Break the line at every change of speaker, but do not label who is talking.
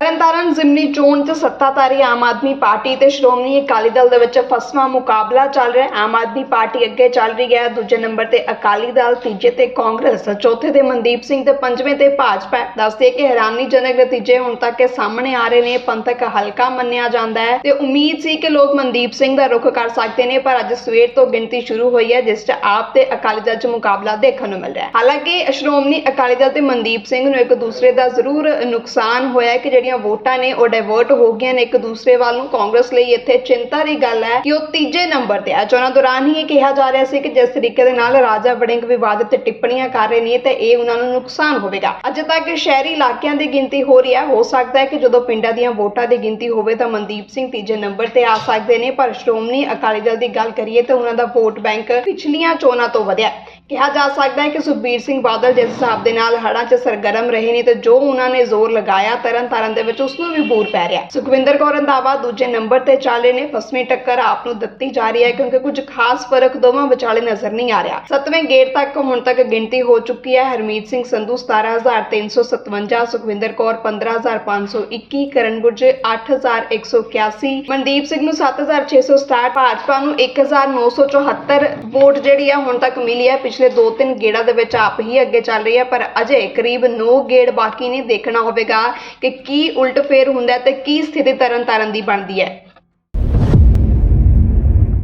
ਤਰਨਤਾਰਨ ਜ਼ਿਮਨੀ ਚੋਣ 'ਚ ਸੱਤਾਧਾਰੀ ਆਮ ਆਦਮੀ ਪਾਰਟੀ ਤੇ ਸ਼੍ਰੋਮਣੀ ਅਕਾਲੀ ਦਲ ਦੇ ਵਿੱਚ ਫਸਵਾਂ ਮੁਕਾਬਲਾ ਚੱਲ ਰਿਹਾ। ਹੈ ਆਮ ਆਦਮੀ ਪਾਰਟੀ ਅੱਗੇ ਚੱਲ ਰਹੀ ਹੈ। ਦੂਜੇ ਨੰਬਰ ਤੇ ਅਕਾਲੀ ਦਲ, ਤੀਜੇ ਤੇ ਕਾਂਗਰਸ, ਚੌਥੇ ਤੇ ਮਨਦੀਪ ਸਿੰਘ ਤੇ ਪੰਜਵੇਂ ਤੇ ਭਾਜਪਾ। ਦੱਸਦੇ ਕਿ ਹੈਰਾਨੀਜਨਕ ਨਤੀਜੇ ਹੁਣ ਤੱਕ ਸਾਹਮਣੇ ਆ ਰਹੇ ਨੇ। ਪੰਥਕ ਹਲਕਾ ਮੰਨਿਆ ਜਾਂਦਾ ਹੈ ਤੇ ਉਮੀਦ ਸੀ ਕਿ ਲੋਕ ਮਨਦੀਪ ਸਿੰਘ ਦਾ ਰੁਖ ਕਰ ਸਕਦੇ ਨੇ, ਪਰ ਅੱਜ ਸਵੇਰ ਤੋਂ ਗਿਣਤੀ ਸ਼ੁਰੂ ਹੋਈ ਹੈ, ਜਿਸ 'ਚ ਆਪ ਤੇ ਅਕਾਲੀ ਦਲ 'ਚ ਮੁਕਾਬਲਾ ਦੇਖਣ ਨੂੰ ਮਿਲ ਰਿਹਾ ਹੈ। ਹਾਲਾਂਕਿ ਸ਼੍ਰੋਮਣੀ ਅਕਾਲੀ ਦਲ ਤੇ ਮਨਦੀਪ ਸਿੰਘ ਨੂੰ ਇੱਕ ਦੂਸਰੇ ਦਾ ਜ਼ਰੂਰ ਨੁਕਸਾਨ ਹੋਇਆ ਹੈ ਕਿ ਜਿਹੜੀਆਂ ਵੋਟਾਂ ਨੇ ਉਹ ਡਾਇਵਰਟ ਹੋ ਗਈਆਂ ਨੇ ਇੱਕ ਦੂਸਰੇ ਵੱਲ ਨੂੰ। ਕਾਂਗਰਸ ਲਈ ਇੱਥੇ ਚਿੰਤਾ ਦੀ ਗੱਲ ਹੈ ਕਿ ਉਹ ਤੀਜੇ ਨੰਬਰ ਤੇ ਹੈ ਚੋਣਾਂ ਦੌਰਾਨ ਹੀ ਇਹ ਕਿਹਾ ਜਾ ਰਿਹਾ ਸੀ ਕਿ ਜਿਸ ਤਰੀਕੇ ਦੇ ਨਾਲ ਰਾਜਾ ਵੜਿੰਗ ਵਿਵਾਦਿਤ ਟਿੱਪਣੀਆਂ ਕਰ ਰਹੇ ਨੇ ਤੇ ਇਹ ਉਹਨਾਂ ਨੂੰ ਨੁਕਸਾਨ ਹੋਵੇਗਾ। ਅਜੇ ਤੱਕ ਸ਼ਹਿਰੀ ਇਲਾਕਿਆਂ ਦੀ ਗਿਣਤੀ ਹੋ ਰਹੀ ਹੈ। ਹੋ ਸਕਦਾ ਹੈ ਕਿ ਜਦੋਂ ਪਿੰਡਾਂ ਦੀਆਂ ਵੋਟਾਂ ਦੀ ਗਿਣਤੀ ਹੋਵੇ ਤਾਂ ਮਨਦੀਪ ਸਿੰਘ ਤੀਜੇ ਨੰਬਰ ਤੇ ਆ ਸਕਦੇ ਨੇ। ਪਰ ਸ਼੍ਰੋਮਣੀ ਅਕਾਲੀ ਦਲ ਦੀ ਗੱਲ ਕਰੀਏ ਤਾਂ ਉਹਨਾਂ ਦਾ ਵੋਟ ਬੈਂਕ ਪਿਛਲੀਆਂ ਚੋਣਾਂ ਤੋਂ ਵਧਿਆ। ਕਿਹਾ ਜਾ ਸਕਦਾ ਹੈ ਕਿ ਸੁਖਬੀਰ ਸਿੰਘ ਬਾਦਲ ਜਿਸ ਹਿਸਾਬ ਦੇ ਨਾਲ ਹੜ੍ਹਾਂ 'ਚ ਸਰਗਰਮ ਰਹੇ ਨੇ ਤੇ ਜੋ ਉਹਨਾਂ ਨੇ ਜ਼ੋਰ ਲਗਾਇਆ ਤਰਨ ਤਾਰਨ ਦੇ ਵਿੱਚ ਉਸ ਨੂੰ ਵੀ ਬੂਰ ਪੈ ਰਿਹਾ ਹੈ। ਸੁਖਵਿੰਦਰ ਕੌਰ ਰੰਧਾਵਾ ਦੂਜੇ ਨੰਬਰ ਤੇ ਚੱਲ ਰਹੇ ਨੇ ਫਸਵੀਂ ਟੱਕਰ ਆਪ ਨੂੰ ਦਿੱਤੀ ਜਾ ਰਹੀ ਹੈ ਕਿਉਂਕਿ ਕੁਝ ਖਾਸ ਫ਼ਰਕ ਦੋਵਾਂ ਵਿਚਾਲੇ ਨਜ਼ਰ ਨਹੀਂ ਆ ਰਿਹਾ। ਸੱਤਵੇਂ ਗੇੜ ਤੱਕ ਹੁਣ ਤੱਕ ਗਿਣਤੀ ਹੋ ਚੁੱਕੀ ਹੈ। ਹਰਮੀਤ ਸਿੰਘ ਸੰਧੂ 17357 ਸੁਖਵਿੰਦਰ ਕੌਰ 15521 ਕਰਨ ਗੁਰਜ 8181 ਮਨਦੀਪ ਸਿੰਘ ਨੂੰ 7667 ਭਾਜਪਾ ਨੂੰ 1974 ਵੋਟ ਜਿਹੜੀ ਹੈ ਹੁਣ ਤੱਕ ਮਿਲੀ ਹੈ। ਪਿਛਲੇ 2-3 ਗੇੜਾਂ ਦੇ ਵਿੱਚ ਆਪ ਹੀ ਅੱਗੇ ਚੱਲ ਰਹੀ ਹੈ, ਪਰ ਅਜੇ ਕਰੀਬ 9 ਗੇੜ ਬਾਕੀ ਨੇ ਦੇਖਣਾ ਹੋਵੇਗਾ ਕਿ ਕੀ ਉਲਟ ਫੇਰ ਹੁੰਦਾ ਤੇ ਕੀ ਸਥਿਤੀ ਤਰਨ ਤਾਰਨ ਦੀ ਬਣਦੀ ਹੈ।